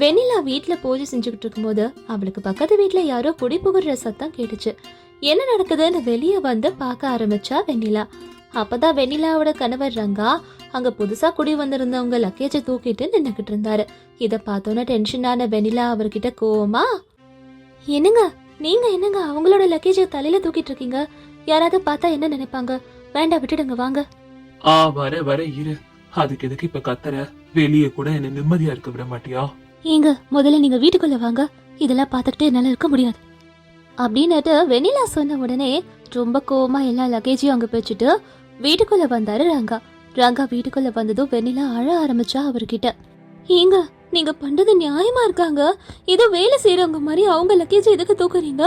வெண்ணிலா வீட்ல பூஜை செஞ்சுக்கிட்டு இருக்கும்போது அவளுக்கு பக்கத்து வீட்ல யாரோ குடி புகுற சத்தம் கேட்டுச்சு. என்ன நடக்குதுன்னு வெளியே வந்து பார்க்க ஆரம்பிச்சா வெண்ணிலா. அப்பதான் வெண்ணிலாவோட கணவர் ரங்கா அங்க புதுசா குடி வந்திருந்தவங்க லக்கேஜை தூக்கிட்டு நின்னுக்கிட்டு இருந்தாரு. இத பார்த்தோன்னே டென்ஷனான வெண்ணிலா அவர்கிட்ட கோவமா என்னங்க நீங்க என்னங்க அவங்களோட லக்கேஜை தலையில தூக்கிட்டு இருக்கீங்க யாராவது பார்த்தா என்ன நினைப்பாங்க? வேண்டாம் விட்டுடுங்க வாங்க. ஆ வர வர இரு. அதுக்கு எதுக்கு இப்ப கத்துற? வெளியே கூட என்ன நிம்மதியா இருக்க விட மாட்டியா? ஏங்க முதல்ல நீங்க வீட்டுக்குள்ள வாங்க. இதெல்லாம் பார்த்துக்கிட்டு என்னால இருக்க முடியாது. அப்படின்னுட்டு வெண்ணிலா சொன்ன உடனே ரொம்ப கோவமா எல்லா லக்கேஜையும் அங்க வச்சுட்டு வீட்டுக்குள்ள வந்தாரு ரங்கா. ரங்கா வீட்டுக்குள்ள வந்ததும் வெண்ணிலா அழ ஆரம்பிச்சா அவர்கிட்ட ஏங்க நீங்க பண்றது நியாயமா இருக்காங்க? ஏதோ வேலை செய்யறவங்க மாதிரி அவங்க லக்கேஜ் எதுக்கு தூக்குறீங்க?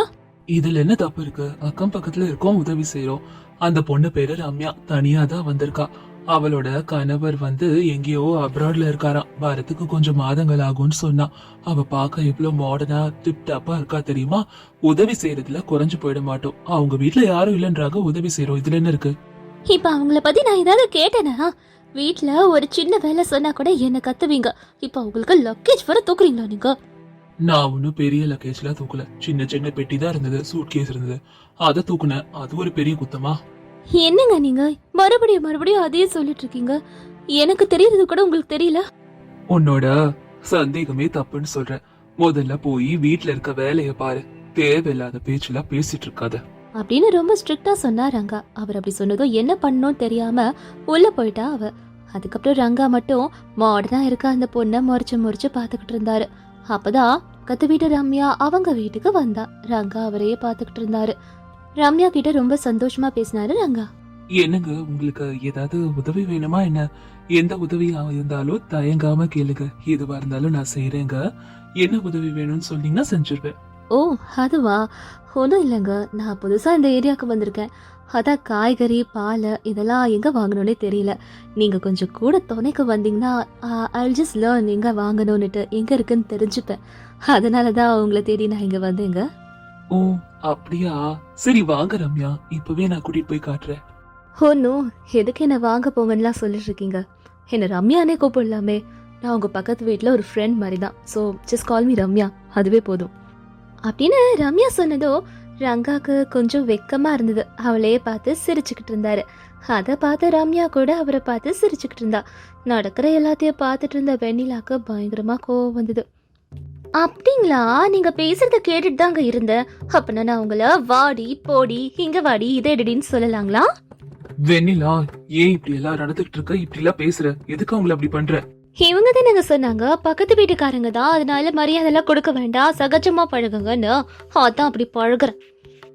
இதுல என்ன தப்பு இருக்கு? அக்கம் பக்கத்துல இருக்கோம் உதவி செய்யறோம் அந்த பொண்ணு பேரு ரம்யா. தனியா தான் வந்திருக்கா. அவளோட கணவர் வந்து எங்கேயோ அப்ராட்ல இருக்காராம். வரத்துக்கு கொஞ்சம் மாதங்கள் ஆகும்னு சொன்னா. அவ பார்க்க எவ்வளவு மாடர்னா டிப் டாப்பா இருக்கா தெரியுமா? உதவி செய்யறதுல குறைஞ்சு போயிட மாட்டோம். அவங்க வீட்ல யாரும் இல்லைன்றாங்க உதவி செய்யறோம். இதுல என்ன இருக்கு? இப்ப அவங்கள பத்தி நான் ஏதாவது கேட்டேனா? வீட்ல ஒரு சின்ன வேலை சொன்னா கூட என்ன கத்துவீங்க? இப்ப அவங்களுக்கு லக்கேஜ் வர தூக்குறீங்களா நீங்க? நான் ஒன்னும் பெரிய லக்கேஜ்ல தூக்கல. சின்ன சின்ன பெட்டி தான் இருந்தது சூட் கேஸ் இருந்தது. அதை தூக்குனேன். அது ஒரு பெரிய குத்தமா? என்னங்க நீங்க? மறுபடியும் மறுபடியும் அதையே சொல்லிட்டு இருக்கீங்க. எனக்கு தெரியறது கூட உங்களுக்கு தெரியல. உன்னோட சந்தேகமே தப்புன்னு சொல்றேன் முதல்ல போய் வீட்ல இருக்க வேலைய பாரு. தேவையில்லாத பேச்செல்லாம் பேசிட்டு இருக்காத. அப்படின்னு ரொம்ப ஸ்ட்ரிக்டா சொன்னா ரங்கா. அவர் அப்படி சொன்னதும் என்ன பண்ணணும்னு தெரியாம உள்ள போயிட்டா அவ. அதுக்கப்புறம் ரங்கா மட்டும் மாடர்னா இருக்க அந்த பொண்ணை முறைச்சு முறைச்சு பாத்துக்கிட்டு இருந்தாரு. அப்பதான் கத்து வீட்டு ரம்யா அவங்க வீட்டுக்கு வந்தா. ரங்கா அவரையே பாத்துக்கிட்டு இருந்தாரு. ரம்யா கிட்ட ரொம்ப சந்தோஷமா பேசினாரு ரங்கா. என்னங்க உங்களுக்கு ஏதாவது உதவி வேணுமா என்ன? எந்த உதவியா இருந்தாலும் தயங்காம கேளுங்க. எதுவா இருந்தாலும் நான் செய்யறேங்க என்ன உதவி வேணும்னு சொன்னீங்கன்னா செஞ்சிருவேன். ஓ அதுவா? ஒன்றும் இல்லைங்க. நான் புதுசாக இந்த ஏரியாவுக்கு வந்திருக்கேன். அதான் காய்கறி பால் இதெல்லாம் எங்கே வாங்கணும்னே தெரியல. நீங்கள் கொஞ்சம் கூட துணைக்கு வந்தீங்கன்னா ஐ ஜஸ்ட் லேர்ன் எங்கே வாங்கணும்னுட்டு எங்கே இருக்குன்னு தெரிஞ்சுப்பேன். அதனால தான் உங்களை தேடி நான் இங்கே வந்தேங்க. ஓ அப்படியா? சரி வாங்க ரம்யா. இப்பவே நான் கூட்டிட்டு போய் காட்டுறேன். ஒன்றும் எதுக்கு என்ன வாங்க போங்கன்னுலாம் சொல்லிட்டு இருக்கீங்க? என்னை ரம்யானே கூப்பிடலாமே. நான் உங்கள் பக்கத்து வீட்டில் ஒரு ஃப்ரெண்ட் மாதிரி தான் so just call me Ramya. அதுவே போதும். அப்படின்னு ரம்யா சொன்னதோ ரங்காக்கு கொஞ்சம் வெக்கமா இருந்தது. அவளையே பார்த்து சிரிச்சுக்கிட்டு இருந்தாரு. அதை பார்த்து ரம்யா கூட அவரை பார்த்து சிரிச்சுக்கிட்டு இருந்தா. நடக்கிற எல்லாத்தையும் பார்த்துட்டு இருந்த வெண்ணிலாக்கு பயங்கரமா கோவம் வந்தது. அப்படிங்களா? நீங்க பேசுறத கேட்டுட்டு தாங்க இருந்தேன் அப்பனா நான் உங்களை வாடி போடி இங்க வாடி இதை எடுடின்னு சொல்லலாங்களா? வெண்ணிலா ஏன் இப்படி எல்லாம் நடந்துகிட்டு இருக்க இப்படி எல்லாம் பேசுற. எதுக்கு அவங்கள அப்படி பண்ற? இவங்க தானேங்க சொன்னாங்க. பக்கத்து வீட்டுக்காரங்க தான். அதனால மரியாதைலாம் கொடுக்க வேண்டாம். சகஜமா பழகுங்கன்னு. அதான் அப்படி பழகுறேன்.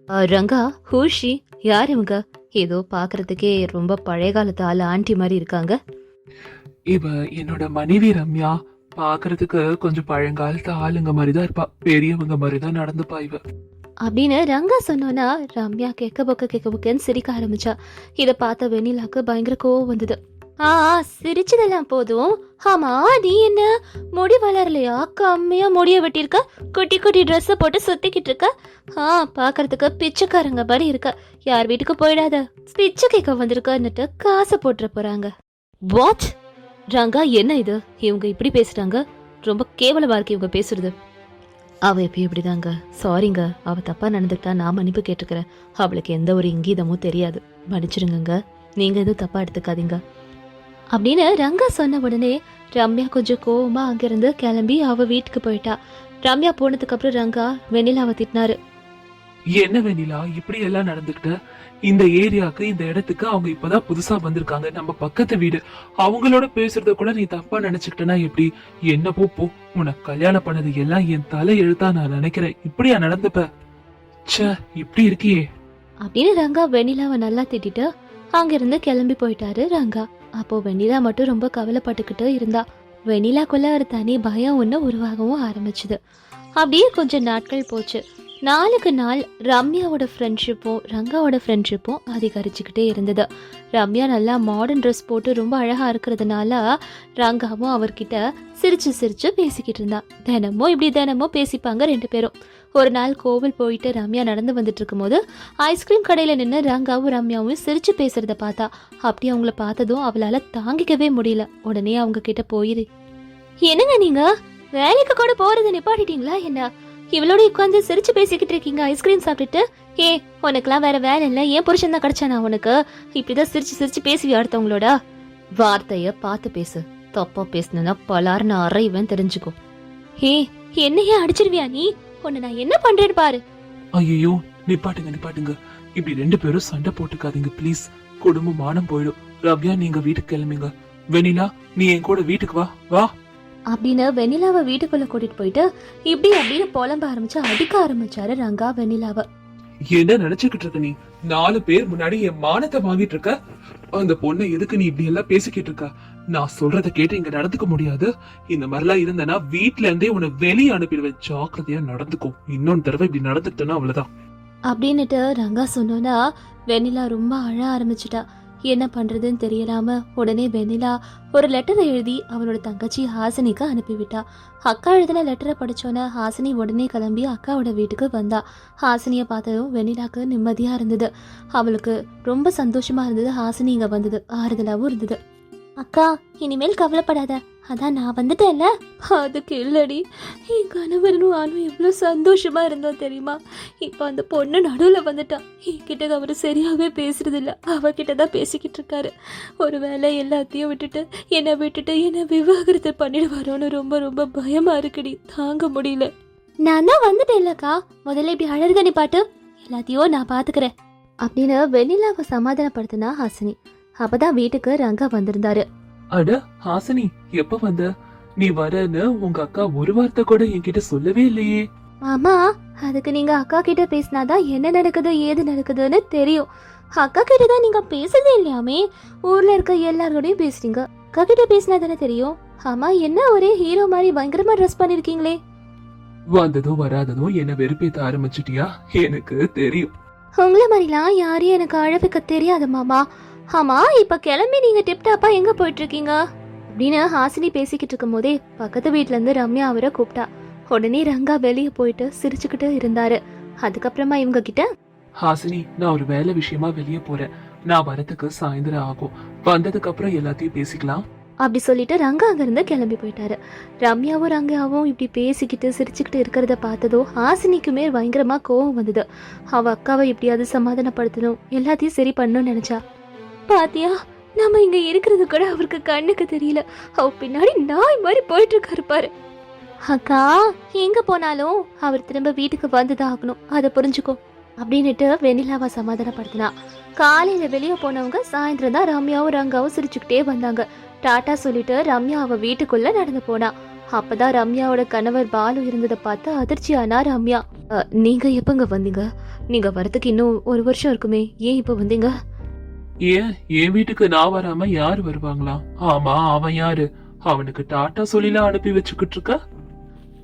ரங்கா ஹூஷி யார் இவங்க? ஏதோ பாக்குறதுக்கே ரொம்ப பழைய காலத்து ஆள் ஆண்டி மாதிரி இருக்காங்க. இவ என்னோட மனைவி ரம்யா. பாக்குறதுக்கு கொஞ்சம் பழங்காலத்து ஆளுங்க மாதிரிதான் இருப்பா. பெரியவங்க மாதிரிதான் நடந்துப்பா இவ. அப்படின்னு ரங்கா சொன்னோன்னா ரம்யா கேட்க பொக்க கேட்க பொக்கன்னு சிரிக்க ஆரம்பிச்சா. இதை பார்த்த வெண்ணிலாக்கு பயங்கர கோவம் வந்தது. ஆ சிரிச்சதெல்லாம் போதும். ஆமா நீ என்ன? முடி வளரலையா? கம்மியா முடிய வெட்டியிருக்க? குட்டி குட்டி ட்ரெஸ்ஸை போட்டு சுத்திக்கிட்டு இருக்க? ஆ பார்க்கறதுக்கு பிச்சைக்காரங்க படி இருக்க. யார் வீட்டுக்கு போயிடாத. பிச்சை கேட்க வந்திருக்கன்னுட்டு காசை போட்டுற போறாங்க. வாட் ரங்கா என்ன இது? இவங்க இப்படி பேசுறாங்க? ரொம்ப கேவலமா இருக்கு இவங்க பேசுறது. அவ எப்பயும் இப்படிதாங்க. சாரிங்க அவ தப்பா நடந்துக்கிட்டா நான் மன்னிப்பு கேட்டுக்கிறேன். அவளுக்கு எந்த ஒரு இங்கீதமும் தெரியாது. மன்னிச்சிருங்க நீங்க எதுவும் தப்பா எடுத்துக்காதீங்க. அப்படின்னு ரங்கா சொன்ன உடனே ரம்யா கொஞ்சம் கோவமா அங்கிருந்து கிளம்பி அவ வீட்டுக்கு போயிட்டா. ரம்யா போனதுக்கு அப்புறம் ரங்கா வெண்ணிலாவை திட்டினாரு. என்ன வெண்ணிலா இப்படி எல்லாம் நடந்துகிட்ட இந்த ஏரியாக்கு இந்த இடத்துக்கு அவங்க இப்பதான் புதுசா வந்திருக்காங்க. நம்ம பக்கத்து வீடு. அவங்களோட பேசுறத கூட நீ தப்பா நினைச்சுக்கிட்டனா எப்படி? என்ன போ போ. உனக்கு கல்யாணம் பண்ணது எல்லாம் என் தலை எழுத்தா நான் நினைக்கிறேன். இப்படியா நடந்துப்ப? ச்சே இப்படி இருக்கியே. அப்படின்னு ரங்கா வெண்ணிலாவை நல்லா திட்டிட்டு அங்கிருந்து கிளம்பி போயிட்டாரு ரங்கா. அப்போ வெண்ணிலா மட்டும் ரொம்ப கவலைப்பட்டுக்கிட்டு இருந்தா. வெண்ணிலாக்குள்ள ஒரு தனி பயம் ஒன்று உருவாகவும் ஆரம்பிச்சுது. அப்படியே கொஞ்சம் நாட்கள் போச்சு. நாளுக்கு நாள் ரம்யாவோட ஃப்ரெண்ட்ஷிப்பும் ரங்காவோட ஃப்ரெண்ட்ஷிப்பும் அதிகரிச்சுக்கிட்டே இருந்தது. ரம்யா நல்லா மாடர்ன் ட்ரெஸ் போட்டு ரொம்ப அழகாக இருக்கிறதுனால ரங்காவும் அவர்கிட்ட சிரிச்சு சிரிச்சு பேசிக்கிட்டு இருந்தான் தினமும் இப்படி தினமும் பேசிப்பாங்க ரெண்டு பேரும். ஒரு நாள் கோவில் போயிட்டு ரம்யா நடந்து வந்துட்டு இருக்கும்போது ஐஸ்கிரீம் கடையில் நின்று ரங்காவும் ரம்யாவும் சிரிச்சு பேசுறத பார்த்தா அப்படி அவங்கள பார்த்ததும் அவளால் தாங்கிக்கவே முடியல. உடனே அவங்க கிட்ட போயிரு என்னங்க நீங்க? வேலைக்கு கூட போறது நிப்பாட்டிட்டீங்களா என்ன? இவளோட உட்காந்து சிரிச்சு பேசிக்கிட்டு இருக்கீங்க ஐஸ்கிரீம் சாப்பிட்டுட்டு? ஏ உனக்குலாம் வேற வேலை இல்லை ஏன் புருஷன் தான் கிடைச்சானா உனக்கு? இப்படிதான் சிரிச்சு சிரிச்சு பேசுவியா அடுத்தவங்களோட? வார்த்தைய பார்த்து பேசு. தப்பா பேசுனா பலார்னு அறைவன் தெரிஞ்சுக்கோ. ஏ என்னையே அடிச்சிருவியா நீ? உன்னை நான் என்ன பண்றேன்னு பாரு. ஐயோ நிப்பாட்டுங்க நிப்பாட்டுங்க. இப்படி ரெண்டு பேரும் சண்டை போட்டுக்காதீங்க ப்ளீஸ் குடும்பம் மானம் போயிடும். ரம்யா நீங்க வீட்டுக்கு கிளம்புங்க. வெனிலா நீ என் கூட வீட்டுக்கு வா. வா. அப்படின்னு வெண்ணிலாவை வீட்டுக்குள்ள கூட்டிட்டு போயிட்டு இப்படி அப்படின்னு புலம்ப ஆரம்பிச்சு அடிக்க ஆரம்பிச்சாரு ரங்கா வெண்ணிலாவை. என்ன நினைச்சுக்கிட்டு இருக்க நீ? நாலு பேர் முன்னாடி என் மானத்தை வாங்கிட்டு இருக்க? அந்த பொண்ணை எதுக்கு நீ இப்படி எல்லாம் பேசிக்கிட்டு இருக்க? நான் சொல்றத கேட்டு இங்க நடந்துக்க முடியாது. இந்த மாதிரிலாம் இருந்தனா வீட்ல இருந்தே உன்னை வெளியே அனுப்பிடுவேன். ஜாக்கிரதையா நடந்துக்கோ. இன்னொன்னு தடவை இப்படி நடந்துக்கிட்டேன்னா அவ்வளவுதான். அப்படின்னுட்டு ரங்கா சொன்னோன்னா வெண்ணிலா ரொம்ப அழ ஆரம்பிச்சிட்டா. என்ன பண்றதுன்னு தெரியலாம. உடனே வெண்ணிலா ஒரு லெட்டரை எழுதி அவனோட தங்கச்சி ஹாசினிக்கு அனுப்பிவிட்டா. அக்கா எழுதின லெட்டரை படிச்சோன்னே ஹாசினி உடனே கிளம்பி அக்காவோட வீட்டுக்கு வந்தா. ஹாசினியை பார்த்ததும் வெண்ணிலாக்கு நிம்மதியா இருந்தது. அவளுக்கு ரொம்ப சந்தோஷமா இருந்தது ஹாசினி இங்க வந்தது. ஆறுதலாவும் இருந்தது. அக்கா இனிமேல் கவலைப்படாத. அதான் நான் வந்துட்டேன்ல. அதுக்கு இல்லடி. என் கணவரும் ஆணும் எவ்வளோ சந்தோஷமாக இருந்தோம் தெரியுமா? இப்போ அந்த பொண்ணு நடுவில் வந்துட்டான் என்கிட்ட அவர் சரியாகவே பேசுறதில்ல. அவகிட்ட தான் பேசிக்கிட்டு இருக்காரு. ஒருவேளை எல்லாத்தையும் விட்டுட்டு என்னை விட்டுட்டு என்னை விவாகரத்து பண்ணிடுவாரோன்னு ரொம்ப ரொம்ப பயமாக இருக்குடி. தாங்க முடியல. நான் தான் வந்துட்டேன்லக்கா. முதல்ல இப்படி அழகு நீ பாட்டு எல்லாத்தையும் நான் பார்த்துக்கிறேன் அப்படின்னு வெண்ணிலாவை சமாதானப்படுத்தினா ஹாசினி. அப்பதான் வீட்டுக்கு ரங்கா வந்திருந்தாரு. அட ஹாசினி எப்ப வந்த? நீ வரன்னு உங்க அக்கா ஒரு வார்த்தை கூட என்கிட்ட சொல்லவே இல்லையே. மாமா அதுக்கு நீங்க அக்கா கிட்ட பேசினாதான் என்ன நடக்குது ஏது நடக்குதுன்னு தெரியும். அக்கா கிட்ட தான் நீங்க பேசுறதே இல்லையாமே? ஊர்ல இருக்க எல்லாரோடையும் பேசுறீங்க. அக்கா கிட்ட பேசினா தானே தெரியும்? ஆமா என்ன ஒரே ஹீரோ மாதிரி பயங்கரமா ட்ரெஸ் பண்ணிருக்கீங்களே? வந்ததும் வராததும் என்ன வெறுப்பேத்த ஆரம்பிச்சிட்டியா? எனக்கு தெரியும். உங்களை மாதிரிலாம் யாரையும் எனக்கு அழவிக்க தெரியாது மாமா. ஆமா இப்ப கிளம்பி நீங்க டிப்டாப்பா எங்க போயிட்டு இருக்கீங்க அப்படின்னு ஹாசினி பேசிக்கிட்டு இருக்கும் போதே பக்கத்து வீட்ல இருந்து ரம்யா அவரை கூப்பிட்டா. உடனே ரங்கா வெளியே போயிட்டு சிரிச்சுக்கிட்டு இருந்தாரு. அதுக்கப்புறமா இவங்க கிட்ட ஹாசினி நான் ஒரு வேலை விஷயமா வெளியே போறேன். நான் வரதுக்கு சாயந்தரம் ஆகும். வந்ததுக்கு அப்புறம் எல்லாத்தையும் பேசிக்கலாம். அப்படி சொல்லிட்டு ரங்கா அங்கிருந்து கிளம்பி போயிட்டாரு. ரம்யாவும் ரங்காவும் இப்படி பேசிக்கிட்டு சிரிச்சுக்கிட்டு இருக்கிறத பார்த்ததோ ஹாசினிக்குமே பயங்கரமா கோவம் வந்தது. அவ அக்காவை எப்படியாவது சமாதானப்படுத்தணும் எல்லாத்தையும் சரி பண்ணணும்னு நினைச்சா. பாத்தியா நம்ம இங்க இருக்கிறது கூட அவருக்கு கண்ணுக்கு தெரியல. அவ பின்னாடி நாய் மாதிரி போயிட்டு இருக்காரு பாரு. அக்கா எங்க போனாலும் அவர் திரும்ப வீட்டுக்கு வந்துதான் ஆகணும். அதை புரிஞ்சுக்கோ. அப்படின்னுட்டு வெண்ணிலாவை சமாதானப்படுத்தினா. காலையில வெளியே போனவங்க சாயந்தரம் தான் ரம்யாவும் ரங்காவும் சிரிச்சுக்கிட்டே வந்தாங்க. டாட்டா சொல்லிட்டு ரம்யா அவ வீட்டுக்குள்ள நடந்து போனா. அப்பதான் ரம்யாவோட கணவர் பாலு இருந்ததை பார்த்து அதிர்ச்சியானா ரம்யா. நீங்க எப்பங்க வந்தீங்க? நீங்க வரதுக்கு இன்னும் ஒரு வருஷம் இருக்குமே. ஏன் இப்ப வந்தீங்க? ஏன்? என் வீட்டுக்கு நான் வராம யாரு வருவாங்களா? ஆமா அவன் யாரு? அவனுக்கு டாட்டா சொல்லிலாம் அனுப்பி வச்சுக்கிட்டு இருக்க?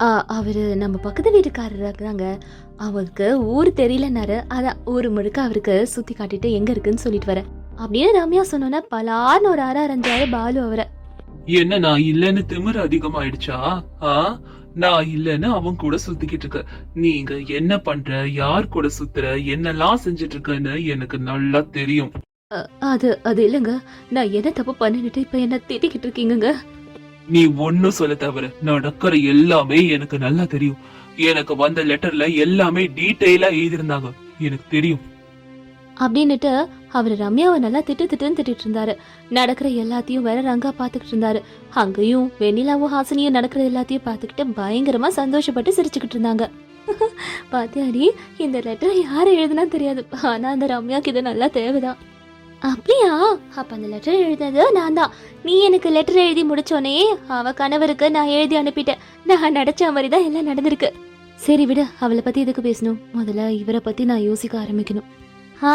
"ஆ, அவரு நம்ம பக்கத்து வீட்டுக்காரர் தாங்க. அவருக்கு ஊர் தெரியலன்னாரு. அதான் ஊர் முழுக்க அவருக்கு சுத்தி காட்டிட்டு எங்க இருக்குன்னு சொல்லிட்டு வரேன் அப்படின்னு ரம்யா சொன்னோன்னே பலார்னு ஒரு அற அரைஞ்சாரு பாலு அவரை. என்ன நான் இல்லைன்னு திமிரு அதிகமாயிடுச்சா? ஆ? நான் இல்லைன்னு அவன் கூட சுத்திக்கிட்டு இருக்க. நீங்க என்ன பண்ற? யார் கூட சுத்துற? என்னெல்லாம் செஞ்சுட்டு இருக்கன்னு எனக்கு நல்லா தெரியும். "அ, அது அது இல்லைங்க. நான் என்ன தப்பு பண்ணிட்டு இப்ப என்ன திட்டிக்கிட்டு இருக்கீங்கங்க? நீ ஒன்னும் சொல்ல தவிர நடக்கிற எல்லாமே எனக்கு நல்லா தெரியும். எனக்கு வந்த லெட்டர்ல எல்லாமே டீட்டெயிலா எழுதியிருந்தாங்க. எனக்கு தெரியும். அப்படின்னுட்டு அவர் ரம்யாவை நல்லா திட்டு திட்டுன்னு திட்டிட்டு இருந்தாரு. நடக்கிற எல்லாத்தையும் வேற ரங்கா பாத்துக்கிட்டு இருந்தாரு. அங்கேயும் வெண்ணிலாவும் ஹாசினியும் நடக்கிற எல்லாத்தையும் பார்த்துக்கிட்டு பயங்கரமா சந்தோஷப்பட்டு சிரிச்சுக்கிட்டு இருந்தாங்க. பாத்தியாடி இந்த லெட்டர் யார் எழுதுனா தெரியாது. ஆனா அந்த ரம்யாக்கு இது நல்லா தேவைதான். அப்படியா? அப்ப அந்த லெட்டர் எழுதது நான் தான் நீ எனக்கு லெட்டர் எழுதி முடிச்சோனே அவ கணவருக்கு நான் எழுதி அனுப்பிட்டேன். நான் நடிச்ச மாதிரி தான் எல்லாம் நடந்திருக்கு. சரி விடு அவளை பத்தி எதுக்கு பேசணும்? முதல்ல இவரை பத்தி நான் யோசிக்க ஆரம்பிக்கணும். ஆ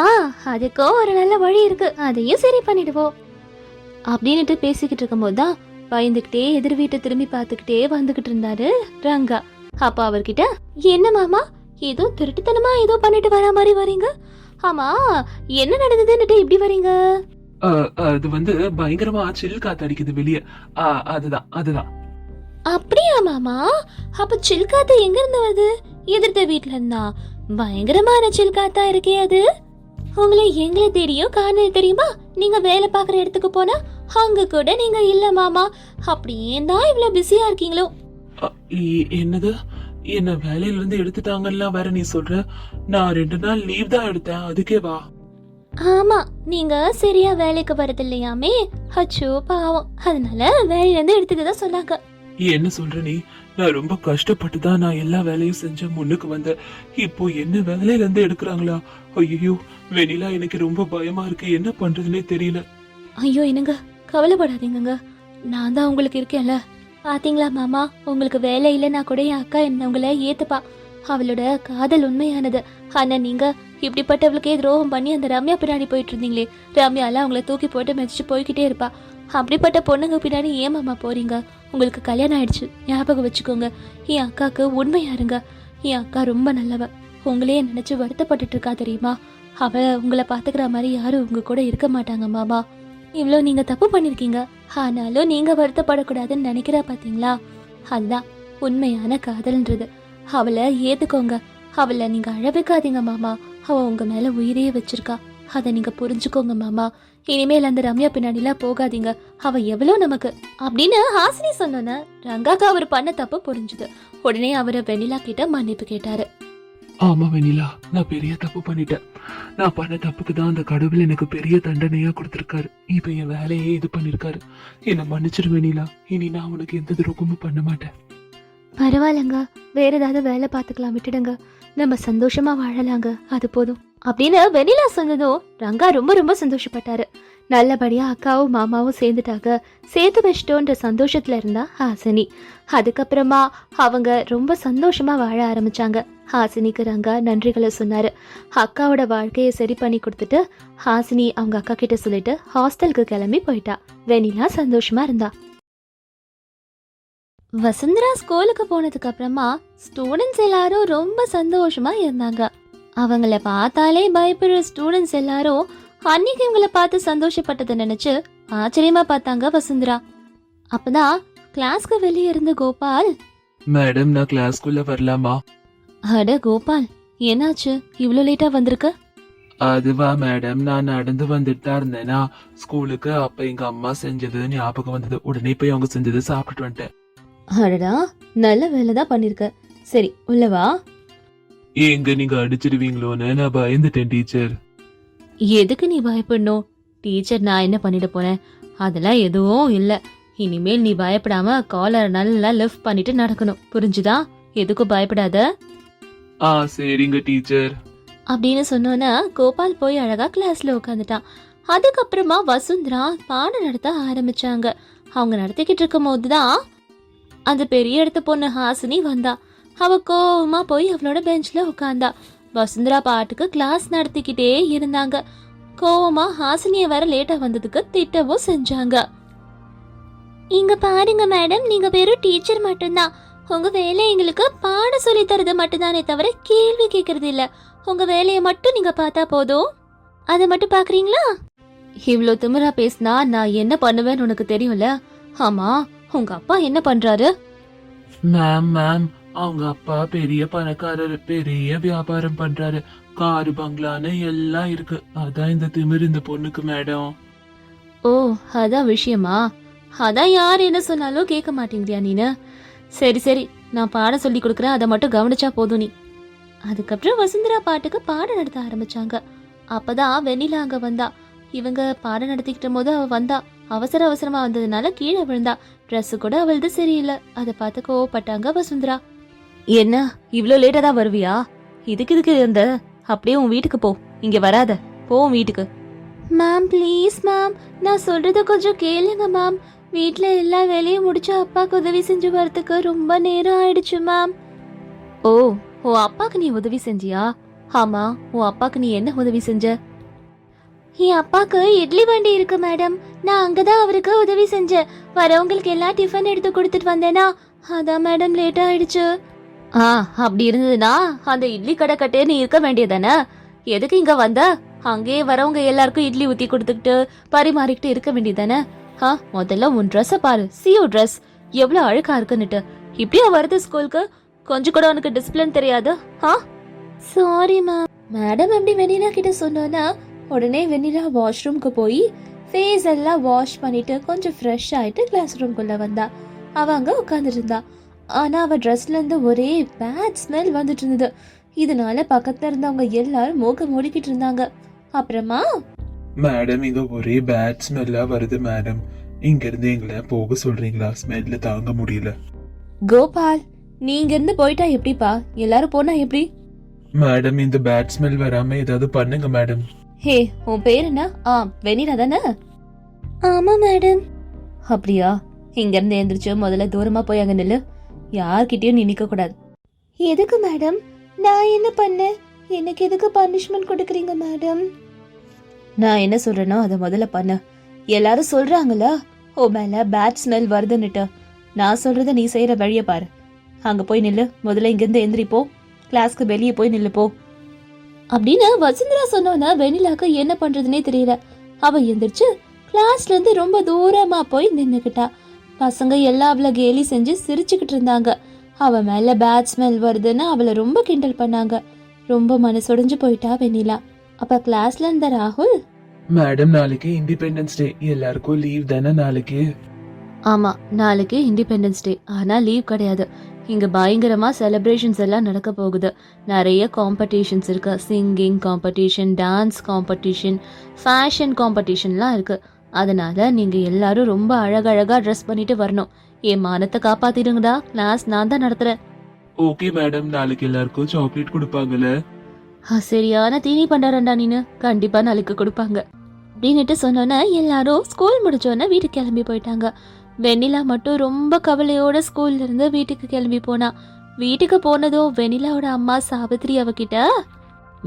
அதுக்கோ ஒரு நல்ல வழி இருக்கு. அதையும் சரி பண்ணிடுவோம். அப்படின்னுட்டு பேசிக்கிட்டு இருக்கும்போது தான் பயந்துக்கிட்டே எதிர் வீட்டை திரும்பி பார்த்துக்கிட்டே வந்துகிட்டு இருந்தாரு ரங்கா. அப்பா அவர்கிட்ட என்ன மாமா? ஏதோ திருட்டுத்தனமா ஏதோ பண்ணிட்டு வர மாதிரி வரீங்க? ஆமா என்ன நடந்ததுன்னுட்டு இப்படி வரீங்க? அது வந்து பயங்கரமா சில் காத்து அடிக்குது வெளியே. அதுதான் அதுதான். அப்படியா மாமா? அப்ப சில்காத்து எங்க இருந்து வருது? எதிர்த்த வீட்ல இருந்தா பயங்கரமான சில்காத்தா இருக்கே அது. உங்களை எங்களை தெரியும் காணல் தெரியுமா? நீங்க வேலை பார்க்குற இடத்துக்கு போனா அங்க கூட நீங்க இல்ல மாமா. அப்படியே தான் இவ்வளவு பிஸியா இருக்கீங்களோ? என்னது? என்ன வேலையில இருந்து எடுத்துட்டாங்கல்ல வேற நீ சொல்ற? நான் ரெண்டு நாள் லீவ் தான் எடுத்தேன் அதுக்கே வா. ஆமா நீங்க சரியா வேலைக்கு வரது இல்லையாமே? அச்சோ பாவம். அதனால வேலையில இருந்து எடுத்துட்டு சொன்னாங்க. என்ன சொல்ற நீ? நான் ரொம்ப கஷ்டப்பட்டு தான் நான் எல்லா வேலையும் செஞ்ச முன்னுக்கு வந்தேன். இப்போ என்ன வேலையில இருந்து எடுக்கிறாங்களா? ஐயோ வெனிலா எனக்கு ரொம்ப பயமா இருக்கு. என்ன பண்றதுனே தெரியல. ஐயோ என்னங்க? கவலைப்படாதீங்கங்க. நான் தான் உங்களுக்கு இருக்கேன்ல. பாத்தீங்களா மாமா? உங்களுக்கு வேலை இல்லைன்னா கூட என் அக்கா என்ன உங்களை ஏத்துப்பா. அவளோட காதல் உண்மையானது. ஆனா நீங்க இப்படிப்பட்டவளுக்கே துரோகம் பண்ணி அந்த ரம்யா பின்னாடி போயிட்டு இருந்தீங்களே ரம்யால அவங்கள தூக்கி போட்டு மிதிச்சு போய்கிட்டே இருப்பா. அப்படிப்பட்ட பொண்ணுங்க பின்னாடி ஏன் மாமா போறீங்க? உங்களுக்கு கல்யாணம் ஆயிடுச்சு. ஞாபகம் வச்சுக்கோங்க. என் அக்காவுக்கு உண்மையா இருங்க என் அக்கா ரொம்ப நல்லவ. உங்களையே நினைச்சு வருத்தப்பட்டுட்டு இருக்கா தெரியுமா? அவ உங்களை பாத்துக்கிற மாதிரி யாரும் உங்க கூட இருக்க மாட்டாங்க மாமா. இவ்வளோ நீங்க தப்பு பண்ணிருக்கீங்க. ஆனாலும் நீங்க வருத்தப்படக்கூடாதுன்னு நினைக்கிறா பார்த்தீங்களா அதுதான் உண்மையான காதல்ன்றது. அவளை ஏத்துக்கோங்க. அவளை நீங்க அழவைக்காதீங்க மாமா. அவ உங்க மேல உயிரையே வச்சிருக்கா. அதை நீங்க புரிஞ்சுக்கோங்க மாமா. இனிமேல் அந்த ரம்யா பின்னாடிலாம் போகாதீங்க. அவ எவ்வளோ நமக்கு. அப்படின்னு ஹாசினி சொன்னோன்னே ரங்காக்கு அவர் பண்ண தப்பு புரிஞ்சுது. உடனே அவரை வெண்ணிலா கிட்ட மன்னிப்பு கேட்டாரு. ஆமா வெனிலா நான் பெரிய தப்பு பண்ணிட்டேன். நான் பண்ண தப்புக்கு தான் அந்த கடவுள் எனக்கு பெரிய தண்டனையா கொடுத்திருக்காரு. இப்ப என் வேலையே இது பண்ணிருக்காரு. என்ன மன்னிச்சிரு வெனிலா இனி நான் உனக்கு எந்த துரோகமும் பண்ண மாட்டேன். பரவாயில்லங்க. வேற ஏதாவது வேலை பார்த்துக்கலாம் விட்டுடுங்க. நம்ம சந்தோஷமா வாழலாங்க. அது போதும். அப்படின்னு வெனிலா சொன்னதும் ரங்கா ரொம்ப ரொம்ப சந்தோஷப்பட்டாரு. நல்லபடியாக அக்காவும் மாமாவும் சேர்ந்துட்டாங்க. சேர்த்து வச்சிட்டோன்ற சந்தோஷத்தில் இருந்தா ஹாசினி. அதுக்கப்புறமா அவங்க ரொம்ப சந்தோஷமாக வாழ ஆரம்பித்தாங்க ஹாசினிக்கு ரங்கா நன்றிகளை சொன்னார். அக்காவோட வாழ்க்கையை சரி பண்ணி கொடுத்துட்டு ஹாசினி அவங்க அக்கா கிட்ட சொல்லிட்டு ஹாஸ்டலுக்கு கிளம்பி போயிட்டா. வெனிலா சந்தோஷமாக இருந்தா. வசுந்தரா ஸ்கூலுக்கு போனதுக்கு அப்புறமா ஸ்டூடெண்ட்ஸ் எல்லாரும் ரொம்ப சந்தோஷமா இருந்தாங்க. அவங்கள பார்த்தாலே பயப்படுற ஸ்டூடெண்ட்ஸ் எல்லாரும் அன்னைக்கு இவங்கள பார்த்து சந்தோஷப்பட்டதை நினைச்சு ஆச்சரியமா பார்த்தாங்க வசுந்தரா. அப்பதான் கிளாஸ்க்கு வெளியே இருந்த கோபால்? மேடம் நான் கிளாஸ்க்குள்ள வரலாமா? அட கோபால் என்னாச்சு? இவ்ளோ லேட்டா வந்திருக்க? அதுவா மேடம் நான் நடந்து வந்துட்டு தான் இருந்தேனா. ஸ்கூலுக்கு அப்ப எங்க அம்மா செஞ்சது ஞாபகம் வந்தது. உடனே போய் அவங்க செஞ்சது சாப்பிட்டுட்டு வந்துட்டேன். அடடா நல்ல வேலை தான் பண்ணிருக்க. சரி உள்ள வா. எங்க நீங்க அடிச்சிடுவீங்களோன்னு நான் பயந்துட்டேன் டீச்சர். எதுக்கு நீ பயப்படணும்? டீச்சர் நான் என்ன பண்ணிட போறேன்? அதெல்லாம் எதுவும் இல்ல. இனிமேல் நீ பயப்படாம காலர் நல்லா லிஃப்ட் பண்ணிட்டு நடக்கணும். புரிஞ்சுதா? எதுக்கும் பயப்படாத. ஆ சரிங்க டீச்சர் அப்படின்னு சொன்னோன்னா கோபால் போய் அழகா கிளாஸ்ல உட்காந்துட்டான் அதுக்கப்புறமா வசுந்தரா பாடம் நடத்த ஆரம்பிச்சாங்க. அவங்க நடத்திக்கிட்டு இருக்கும் போதுதான் அந்த பெரிய இடத்து பொண்ணு ஹாசினி வந்தா. அவ கோவமா போய் அவளோட பெஞ்ச்ல உட்காந்தா வசுந்தரா பாட்டுக்கு கிளாஸ் நடத்திக்கிட்டே இருந்தாங்க. கோவமா ஹாசினிய வர லேட்டா வந்ததுக்கு திட்டவும் செஞ்சாங்க. இங்க பாருங்க மேடம் நீங்க வெறும் டீச்சர் மட்டும்தான். உங்க வேலை எங்களுக்கு பாடம் சொல்லி தரது மட்டும்தானே தவிர கேள்வி கேட்கறது இல்ல. உங்க வேலையை மட்டும் நீங்க பார்த்தா போதும். அதை மட்டும் பாக்குறீங்களா இவ்ளோ திமிரா பேசினா நான் என்ன பண்ணுவேன்னு உனக்கு தெரியும்ல? ஆமா உங்க அப்பா என்ன பண்றாரு? மேம் மேம் அவங்க அப்பா பெரிய பணக்காரர் பெரிய வியாபாரம் பண்றாரு. காரு பங்களான்னு எல்லாம் இருக்கு. அதான் இந்த திமிர் இந்த பொண்ணுக்கு மேடம். ஓ அதான் விஷயமா? அதான் யார் என்ன சொன்னாலும் கேட்க மாட்டேங்கிறியா நீனு? சரி சரி நான் பாடம் சொல்லி கொடுக்குறேன். அதை மட்டும் கவனிச்சா போதும் நீ. அதுக்கப்புறம் வசுந்தரா பாட்டுக்கு பாடம் நடத்த ஆரம்பிச்சாங்க. அப்பதான் வெண்ணிலா அங்க வந்தா. இவங்க பாடம் நடத்திக்கிட்ட போது அவ வந்தா. அவசர அவசரமா வந்ததுனால கீழே விழுந்தா. ட்ரெஸ் கூட அவளது சரியில்லை. அதை பார்த்து கோவப்பட்டாங்க வசுந்தரா. என்ன இவ்ளோ லேட்டா தான் வருவியா? இதுக்கு இதுக்கு இருந்த. அப்படியே உன் வீட்டுக்கு போ. இங்க வராத. போ உன் வீட்டுக்கு. மேம் ப்ளீஸ் மேம் நான் சொல்றத கொஞ்சம் கேளுங்க மேம் வீட்ல எல்லா வேலையும் முடிச்சு அப்பாக்கு உதவி செஞ்சு வரதுக்கு ரொம்ப நேரம் ஆயிடுச்சு மேம் ஓ உன் அப்பாக்கு நீ உதவி செஞ்சியா? ஆமா உன் அப்பாக்கு நீ என்ன உதவி செஞ்ச? என் அப்பாக்கு இட்லி வண்டி இருக்கு மேடம் நான் அங்கதான் அவருக்கு உதவி செஞ்சேன். வரவங்களுக்கு எல்லாம் டிஃபன் எடுத்து கொடுத்துட்டு வந்தேனா? அதான் மேடம் லேட் ஆயிடுச்சு. ஆ அப்படி இருந்ததுன்னா அந்த இட்லி கடை கட்டே நீ இருக்க வேண்டியதானே எதுக்கு இங்க வந்த? அங்கேயே வரவங்க எல்லாருக்கும் இட்லி ஊத்தி கொடுத்துக்கிட்டு பரிமாறிக்கிட்டு இருக்க வேண்டியதானே ஆ முதல்ல உன் ட்ரெஸ்ஸை பாரு சியோ ட்ரெஸ் எவ்வளவு அழுக்கா இருக்குன்னுட்டு. இப்படியா வருது ஸ்கூலுக்கு? கொஞ்சம் கூட உனக்கு டிசிப்ளின் தெரியாது? ஆ? சாரி மேம் மேடம் எப்படி வெண்ணிலா கிட்ட சொன்னோன்னா உடனே வெண்ணிலா வாஷ்ரூம்க்கு போய் ஃபேஸ் எல்லாம் வாஷ் பண்ணிட்டு கொஞ்சம் ஃப்ரெஷ் ஆயிட்டு கிளாஸ் ரூம்குள்ள வந்தா. அவ அங்க உட்காந்துருந்தா இருந்தா ஆனா அவ ட்ரெஸ்ல இருந்து ஒரே பேட் ஸ்மெல் வந்துட்டு இருந்தது இதனால பக்கத்துல இருந்தவங்க எல்லாரும் மூக்க மூடிக்கிட்டு இருந்தாங்க அப்புறமா? மேடம் இங்க ஒரே பேட் ஸ்மெல்லா வருது மேடம் இங்க இருந்து எங்களை போக சொல்றீங்களா? ஸ்மெல்ல தாங்க முடியல. கோபால் நீங்க இருந்து போயிட்டா எப்படிப்பா? எல்லாரும் போனா எப்படி? மேடம் இந்த பேட் ஸ்மெல் வராம ஏதாவது பண்ணுங்க மேடம் ஹே உன் பேர் என்ன? ஆ வெனிலா தானே? ஆமா மேடம் அப்படியா? இங்க இருந்து எந்திரிச்சு முதல்ல தூரமா போய் அங்க நில்லு. யார்கிட்டயும் நீ நிக்க கூடாது எதுக்கு மேடம்? நான் என்ன பண்ணேன்? எனக்கு எதுக்கு பனிஷ்மெண்ட் கொடுக்குறீங்க மேடம்? நான் என்ன சொல்றேனோ அதை முதல்ல பண்ணு. எல்லாரும் சொல்றாங்களா? ஓ மேல பேட் ஸ்மெல் வருதுன்னுட்டு. நான் சொல்றத நீ செய்யற வழிய பாரு. அங்க போய் நில்லு. முதல்ல இங்கிருந்து எந்திரி போ. கிளாஸ்க்கு வெளியே போய் நில்லு போ. அப்படின்னு வசுந்தரா சொன்னோன்னா வெண்ணிலாக்கு என்ன பண்றதுனே தெரியல. அவ எந்திரிச்சு கிளாஸ்ல இருந்து ரொம்ப தூரமா போய் நின்னுக்கிட்டா. பசங்க எல்லாம் அவளை கேலி செஞ்சு சிரிச்சுக்கிட்டு இருந்தாங்க. அவ மேல பேட் ஸ்மெல் வருதுன்னு அவளை ரொம்ப கிண்டல் பண்ணாங்க. ரொம்ப மனசொடைஞ்சு போயிட்டா வெண்ணிலா. அப்ப கிளாஸ்ல இருந்த ராகுல்? மேடம் நாளைக்கு இண்டிபெண்டன்ஸ் டே எல்லாருக்கும் லீவ் தானே நாளைக்கு? ஆமா நாளைக்கு இண்டிபெண்டன்ஸ் டே ஆனா லீவ் கிடையாது. இங்க பயங்கரமா செலிப்ரேஷன்ஸ் எல்லாம் நடக்க போகுது. நிறைய காம்படிஷன்ஸ் இருக்கு. Singing competition dance competition fashion காம்படிஷன்லாம் இருக்கு. அதனால நீங்க எல்லாரும் ரொம்ப அழகழகா ட்ரெஸ் பண்ணிட்டு வரணும். என் மானத்தை காப்பாத்திடுங்கடா. கிளாஸ் நான் தான் நடத்துறேன். ஓகே மேடம் நாளைக்கு எல்லாருக்கும் சாக்லேட் கொடுப்பாங்கல்ல? சரியான தீனி பண்டாரண்டா நீனு. கண்டிப்பா நாளைக்கு கொடுப்பாங்க. அப்படின்னுட்டு சொன்னோன்னே எல்லாரும் ஸ்கூல் முடிச்சோன்னே வீட்டுக்கு கிளம்பி போயிட்டாங்க. வெண்ணிலா மட்டும் ரொம்ப கவலையோட ஸ்கூல்ல இருந்து வீட்டுக்கு கிளம்பி போனா. வீட்டுக்கு போனதும் வெண்ணிலாவோட அம்மா சாவித்ரி அவகிட்ட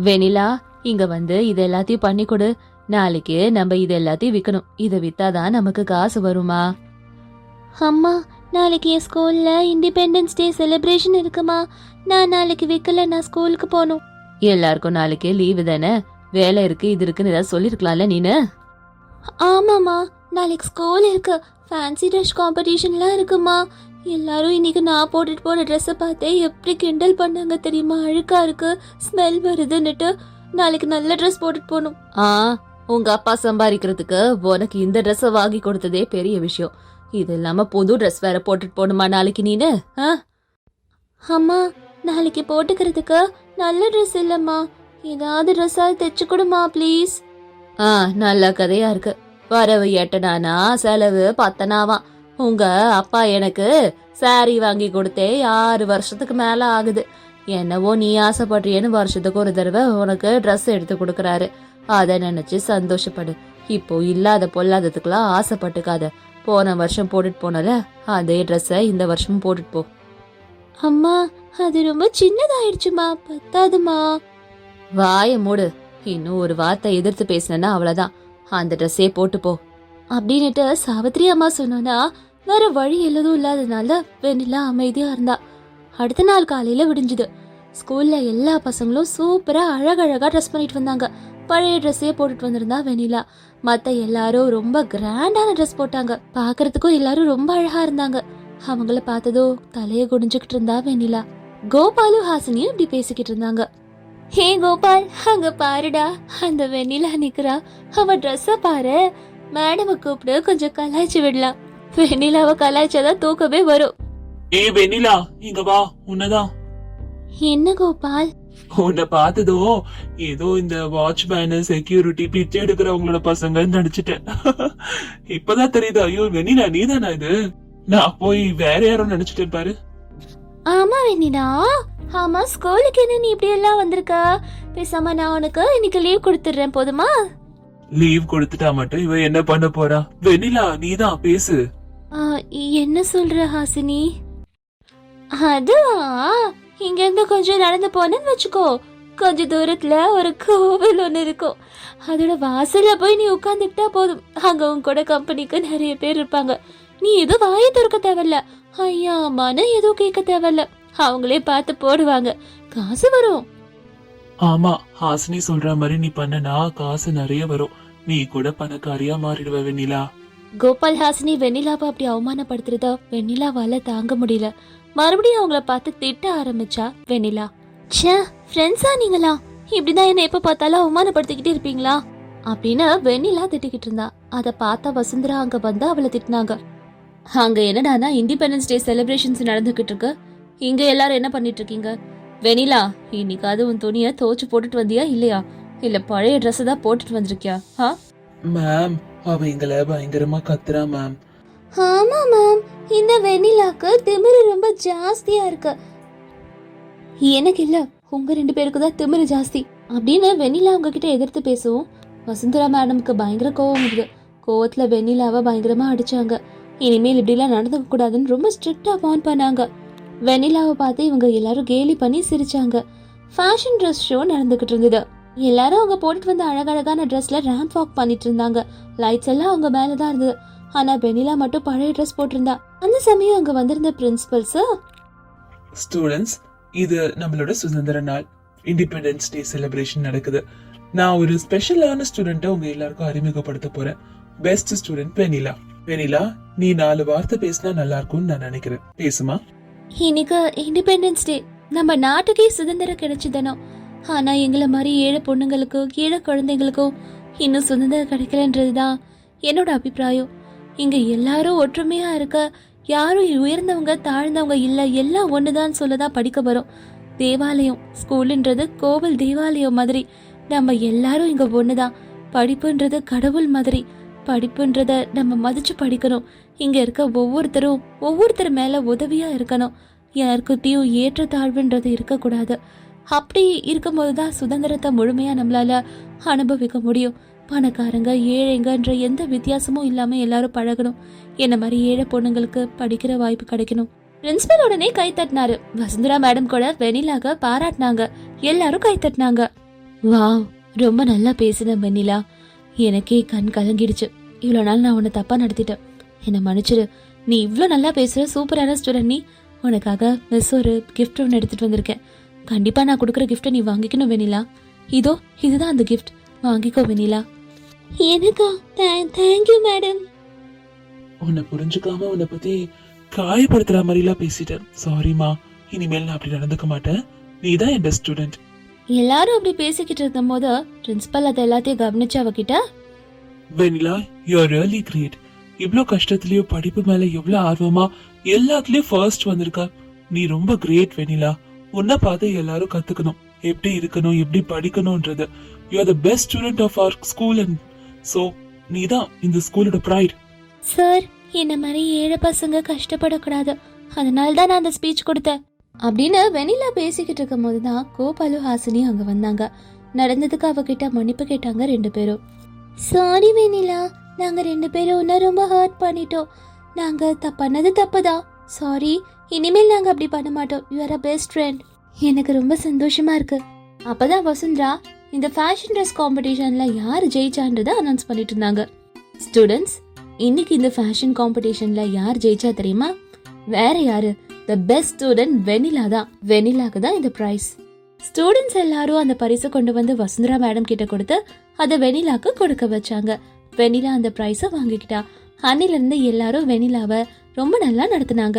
வெண்ணிலா இங்க வந்து இது எல்லாத்தையும் பண்ணி கொடு. நாளைக்கு நம்ம இது எல்லாத்தையும் விற்கணும் இதை வித்தாதான் நமக்கு காசு வருமா? அம்மா நாளைக்கு என் ஸ்கூல்ல இண்டிபெண்டன்ஸ் டே செலிப்ரேஷன் இருக்குமா? நான் நாளைக்கு விற்கல நான் ஸ்கூலுக்கு போகணும். எல்லாருக்கும் நாளைக்கு லீவு தானே? வேலை இருக்கு இது இருக்குன்னு ஏதாவது சொல்லிருக்கலாம்ல நீனு? ஆமாம்மா நாளைக்கு ஸ்கூல் இருக்கு. ஃபேன்சி ட்ரெஸ் காம்படிஷன்லாம் இருக்குமா? எல்லாரும் இன்னைக்கு நான் போட்டுட்டு போன ட்ரெஸ்ஸை பார்த்தே எப்படி கிண்டல் பண்ணாங்க தெரியுமா? அழுக்கா இருக்கு ஸ்மெல் வருதுன்னுட்டு. நாளைக்கு நல்ல ட்ரெஸ் போட்டுட்டு போகணும். ஆ உங்க அப்பா சம்பாதிக்கிறதுக்கு உனக்கு இந்த ட்ரெஸ்ஸை வாங்கி கொடுத்ததே பெரிய விஷயம். இது இல்லாம புது ட்ரெஸ் வேற போட்டுட்டு போகணுமா நாளைக்கு நீனு? ஆ? அம்மா நாளைக்கு போட்டுக்கிறதுக்கு நல்ல ட்ரெஸ் இல்லம்மா. ஏதாவது ட்ரெஸ்ஸாவது தைச்சு கொடுமா ப்ளீஸ் ஆ நல்ல கதையா இருக்கு. வரவு எட்டனானா செலவு பத்தனாவா. உங்க அப்பா எனக்கு சாரி வாங்கி கொடுத்தே ஆறு வருஷத்துக்கு மேல ஆகுது. என்னவோ நீ ஆசைப்படுறியன்னு வருஷத்துக்கு ஒரு தடவை உனக்கு ட்ரெஸ் எடுத்து கொடுக்குறாரு. அதை நினைச்சு சந்தோஷப்படு. இப்போ இல்லாத பொல்லாததுக்கெல்லாம் ஆசைப்பட்டுக்காத. போன வருஷம் போட்டுட்டு போனல அதே ட்ரெஸ்ஸை இந்த வருஷமும் போட்டுட்டு போ. அம்மா அது ரொம்ப சின்னதாயிடுச்சுமா பத்தாதுமா? வாய மூடு. இன்னும் ஒரு வார்த்தை எதிர்த்து பேசினா அவ்வளவுதான். அந்த ட்ரெஸ்ஸே போட்டு போ. அப்படின்னுட்டு சாவித்ரி அம்மா சொன்னோன்னா வேற வழி எதுவும் இல்லாததுனால வெண்ணிலா அமைதியா இருந்தா. அடுத்த நாள் காலையில விடிஞ்சுது. ஸ்கூல்ல எல்லா பசங்களும் சூப்பரா அழகழகா ட்ரெஸ் பண்ணிட்டு வந்தாங்க. பழைய ட்ரெஸ்ஸே போட்டுட்டு வந்திருந்தா வெண்ணிலா. மத்த எல்லாரும் ரொம்ப கிராண்டான ட்ரெஸ் போட்டாங்க. பார்க்கறதுக்கும் எல்லாரும் ரொம்ப அழகா இருந்தாங்க. அவங்கள பார்த்ததோ தலைய குடிஞ்சுக்கிட்டு இருந்தா வெண்ணிலா. கோபாலும் ஹாசினியும் இப்படி பேசிக்கிட்டு இருந்தாங்க. ஹே கோபால் அங்க பாருடா. அந்த வெண்ணிலா நிக்கிறா. அவ ட்ரெஸ்ஸ பாரு. மேடம கூப்பிடு. கொஞ்சம் கலாய்ச்சி விடலாம். வெண்ணிலாவை கலாய்ச்சாதான் தூக்கமே வரும். ஏ வெண்ணிலா இங்க வா. உன்னதான். என்ன கோபால்? உன்னை பார்த்ததோ ஏதோ இந்த வாட்ச்மேனு செக்யூரிட்டி பிச்சை எடுக்கிறவங்களோட பசங்க நடிச்சிட்டேன். இப்பதான் தெரியுது ஐயோ வெண்ணிலா நீதானா இது? நான் போய் வேற யாரும் நினைச்சிட்டேன் பாரு. ஆமா வெண்ணிலா. ஆமா ஸ்கூலுக்கு என்ன நீ இப்படி எல்லாம் வந்திருக்க? பேசாம நான் உனக்கு இன்னைக்கு லீவ் கொடுத்துடுறேன் போதுமா? லீவ் கொடுத்துட்டா மட்டும் இவ என்ன பண்ண போறா? வெண்ணிலா நீதான் பேசு. என்ன சொல்ற ஹாசினி? அதுவா? இங்க இருந்து கொஞ்சம் நடந்து போனேன்னு வச்சுக்கோ. கொஞ்ச தூரத்துல ஒரு கோவில் ஒண்ணு இருக்கும். அதோட வாசல்ல போய் நீ உட்காந்துக்கிட்டா போதும். அங்க உன் கூட கம்பெனிக்கு நிறைய பேர் இருப்பாங்க. நீ எதுவும் வாயை திறக்க தேவையில்ல. ஐயா மன எதுவும் கேட்க தேவையில்ல. அவங்களே பார்த்து போடுவாங்க. காசு வரும். ஆமா ஹாசினி சொல்ற மாதிரி நீ பண்ணனா காசு நிறைய வரும். நீ கூட பணக்காரியா மாறிடுவ வெண்ணிலா. கோபால் ஹாசினி வெண்ணிலாவை அப்படி அவமானப்படுத்துறத? வெண்ணிலாவால தாங்க முடியல. மறுபடியும் அவங்கள பார்த்து திட்ட ஆரம்பிச்சா வெண்ணிலா. ச்சே ஃப்ரெண்ட்ஸா நீங்களா? இப்படிதான் என்ன எப்ப பார்த்தாலும் அவமானப்படுத்திக்கிட்டே இருப்பீங்களா? அப்படின்னு வெண்ணிலா திட்டிக்கிட்டு இருந்தா. அத பார்த்த வசுந்தரா அங்க வந்து அவளை திட்டினாங்க. அங்க என்னடானா இண்டிபெண்டன்ஸ் டே செலிப்ரேஷன்ஸ் நடந்துகிட்டு இருக்கு. இங்க எல்லாரும் என்ன பண்ணிட்டு இருக்கீங்க? வெனிலா இன்னைக்காவது உன் துணியை துவைச்சு போட்டுட்டு வந்தியா இல்லையா? இல்ல பழைய Dress தான் போட்டுட்டு வந்திருக்கியா? ஆ? மேம் அவ எங்களை பயங்கரமா கத்துறா மேம் ஆமா மேம் இந்த வெண்ணிலாக்கு திமிரு ரொம்ப ஜாஸ்தியா இருக்கு. எனக்கு இல்ல உங்க ரெண்டு பேருக்கு தான் திமிரு ஜாஸ்தி. அப்படின்னு வெண்ணிலா உங்ககிட்ட எதிர்த்து பேசுவோம். வசுந்தரா மேடம்க்கு பயங்கர கோவம் வருது. கோவத்துல வெண்ணிலாவை பயங்கரமா அடிச்சாங்க. இனிமேல் இப்படிலாம் நடந்துக்க கூடாதுன்னு ரொம்ப ஸ்ட்ரிக்டா வார்ன் பண்ணாங்க. வெண்ணிலாவை பார்த்து இவங்க எல்லாரும் கேலி பண்ணி சிரிச்சாங்க. ஃபேஷன் ட்ரெஸ் ஷோ நடந்துகிட்டு இருந்தது. எல்லாரும் அவங்க போட்டுட்டு வந்த அழகழகான ட்ரெஸ்ல ரேம்ப் வாக் பண்ணிட்டு இருந்தாங்க. லைட்ஸ் எல்லாம் அவங்க மேலதான் இருந்தது. ஆனா வெண்ணிலா மட்டும் பழைய ட்ரெஸ் போட்டிருந்தா. அந்த சமயம் அங்க வந்திருந்த பிரின்சிபல்ஸ் ஸ்டூடெண்ட்ஸ் இது நம்மளோட சுதந்திர நாள். இண்டிபெண்டன்ஸ் டே செலிப்ரேஷன் நடக்குது. நான் ஒரு ஸ்பெஷலான ஸ்டூடெண்ட்டை உங்க எல்லாருக்கும் அறிமுகப்படுத்த போறேன். பெஸ்ட் ஸ்டூடெண்ட் வெனிலா வெனிலா நீ நாலு வார்த்தை பேசினா நல்லா இருக்கும்னு நான் நினைக்கிறேன். பேசுமா? இன்னைக்கு இண்டிபெண்டன்ஸ் டே நம்ம நாட்டுக்கே சுதந்திரம் கிடைச்சதனோ ஆனா எங்களை மாதிரி ஏழை பொண்ணுங்களுக்கோ ஏழை குழந்தைங்களுக்கோ இன்னும் சுதந்திரம் கிடைக்கலன்றதுதான் என்னோட அபிப்பிராயம். இங்க எல்லாரும் ஒற்றுமையா இருக்க யாரும் உயர்ந்தவங்க தாழ்ந்தவங்க இல்ல எல்லாம் ஒண்ணுதான் சொல்லதான் படிக்க வரும். தேவாலயம் ஸ்கூலுன்றது கோவில் தேவாலயம் மாதிரி. நம்ம எல்லாரும் இங்க ஒண்ணுதான். படிப்புன்றது கடவுள் மாதிரி. படிப்புன்றத நம்ம மதிச்சு படிக்கணும். இங்க இருக்க ஒவ்வொருத்தரும் ஒவ்வொருத்தர் மேல உதவியா இருக்கணும். யாருக்குத்தையும் ஏற்றத்தாழ்வுன்றது இருக்கக்கூடாது. அப்படி இருக்கும்போது தான் சுதந்திரத்தை முழுமையாக நம்மளால் அனுபவிக்க முடியும். பணக்காரங்க ஏழைங்கன்ற எந்த வித்தியாசமும் இல்லாம எல்லாரும் பழகணும். என்ன மாதிரி ஏழை பொண்ணுங்களுக்கு படிக்கிற வாய்ப்பு கிடைக்கணும். பிரின்சிபல் உடனே கை தட்டினாரு. வசுந்தரா மேடம் கூட வெனிலாக பாராட்டினாங்க. எல்லாரும் கை தட்டினாங்க. வாவ் ரொம்ப நல்லா பேசின வெனிலா எனக்கே கண் கலங்கிடுச்சு. இவ்வளோ நாள் நான் உன்னை தப்பா நடத்திட்டேன். என்னை மன்னிச்சிரு. நீ இவ்வளோ நல்லா பேசுற சூப்பரான ஸ்டூடெண்ட் நீ. உனக்காக மிஸ் ஒரு கிஃப்ட் ஒன்று எடுத்துட்டு வந்திருக்கேன். கண்டிப்பா நான் கொடுக்குற கிஃப்ட்டை நீ வாங்கிக்கணும் வெனிலா இதோ இதுதான் அந்த கிஃப்ட் வாங்கிக்கோ வெனிலா எனக்கா தேங்க்யூ மேடம் உன்னை புரிஞ்சுக்காம உன்னை பத்தி காயப்படுத்துற மாதிரிலாம் பேசிட்டேன் சாரிமா இனிமேல் நான் அப்படி நடந்துக்க மாட்டேன். நீ தான் என் பெஸ்ட் ஸ்டூடெண்ட் எல்லாரும் அப்படி பேசிக்கிட்டு இருக்கும்போது பிரின்சிபல் அதை எல்லாத்தையும் கவனிச்சு அவகிட்ட வெனிலா யூ ரியலி கிரேட் இவ்ளோ கஷ்டத்துலயும் படிப்பு மேல எவ்வளவு ஆர்வமா எல்லாத்துலயும் ஃபர்ஸ்ட் வந்திருக்கா. நீ ரொம்ப கிரேட் வெனிலா உன்னை பார்த்து எல்லாரும் கத்துக்கணும். எப்படி இருக்கணும் எப்படி படிக்கணும்ன்றது. You are the best student of our school and so நீதான் இந்த ஸ்கூலோட பிரைட் சார் என்ன மாதிரி ஏழை பசங்க கஷ்டப்படக்கூடாது. அதனால தான் நான் அந்த ஸ்பீச் கொடுத்தேன். அப்படின்னு வெனிலா பேசிக்கிட்டு இருக்கும் போது தான் கோபாலு ஹாசினி அங்க வந்தாங்க. நடந்ததுக்கு அவகிட்ட மன்னிப்பு கேட்டாங்க ரெண்டு பேரும். சாரி வெனிலா நாங்க ரெண்டு பேரும் உன்னை ரொம்ப ஹர்ட் பண்ணிட்டோம். நாங்க தப்பு பண்ணது தப்புதான். சாரி இனிமேல் நாங்க அப்படி பண்ண மாட்டோம். You are a best friend எனக்கு ரொம்ப சந்தோஷமா இருக்கு. அப்பதான் வசுந்தரா இந்த ஃபேஷன் ட்ரெஸ் காம்படிஷனில் யார் ஜெயிச்சான்றதை அனௌன்ஸ் பண்ணிட்டு இருந்தாங்க ஸ்டூடெண்ட்ஸ் இன்னைக்கு இந்த ஃபேஷன் காம்படிஷனில் யார் ஜெயிச்சா தெரியுமா? வேற யாரு? த பெஸ்ட் ஸ்டூடெண்ட் வெனிலா தான். வெனிலாக்கு தான் இந்த ப்ரைஸ் ஸ்டூடெண்ட்ஸ் எல்லாரும் அந்த பரிசை கொண்டு வந்து வசுந்தரா மேடம் கிட்ட கொடுத்து அதை வெனிலாக்கு கொடுக்க வச்சாங்க. வெனிலா அந்த ப்ரைஸை வாங்கிக்கிட்டா. அன்னிலிருந்து எல்லாரும் வெனிலாவை ரொம்ப நல்லா நடத்துனாங்க.